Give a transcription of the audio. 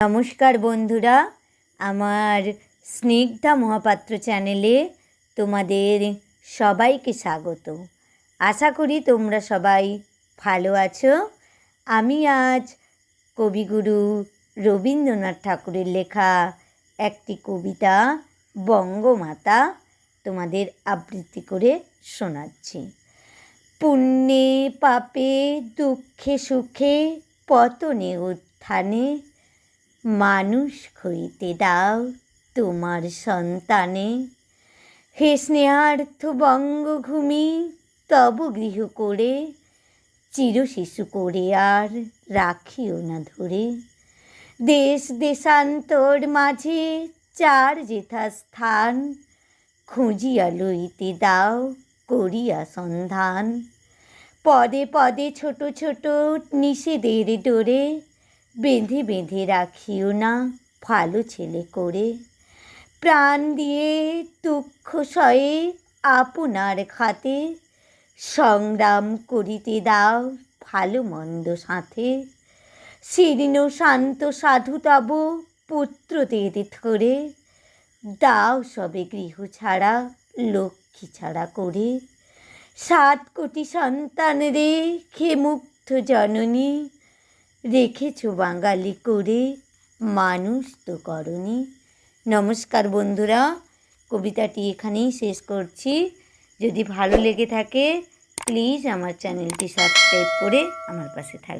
নমস্কার বন্ধুরা, আমার স্নিগ্ধা মহাপাত্র চ্যানেলে তোমাদের সবাইকে স্বাগত। আশা করি তোমরা সবাই ভালো আছো। আমি আজ কবিগুরু রবীন্দ্রনাথ ঠাকুরের লেখা একটি কবিতা বঙ্গমাতা তোমাদের আবৃত্তি করে শোনাচ্ছি। পুণ্যে পাপে দুঃখে সুখে পতনে উত্থানে মানুষ হইতে দাও তোমার সন্তানে। হে স্নেহার্থ বঙ্গভূমি, তব গৃহ করে, চির শিশু করে আর রাখিও না ধরে। দেশ দেশান্তর মাঝে চার যেথা স্থান, খুঁজিয়া লইতে দাও, করিয়া সন্ধান। পদে পদে ছোট ছোট নিষেধের ডোরে বেঁধে বেঁধে রাখিও না, ভালো ছেলে করে। প্রাণ দিয়ে দুঃখ সয়ে আপনার খাতে, সংগ্রাম করিতে দাও ভালো মন্দ সাথে। শীর্ণ শান্ত সাধু তব পুত্রদের ধরে, দাও সবে গৃহ ছাড়া, লক্ষ্মী ছাড়া করে। সাত কোটি সন্তান রে খে মুগ্ধ জননী রেখেছ বাঙালি করে, মানুষ তো করনি। নমস্কার বন্ধুরা, কবিতাটি এখানেই শেষ করছি। যদি ভালো লেগে থাকে প্লিজ আমার চ্যানেলটি সাবস্ক্রাইব করে আমার পাশে থাকবে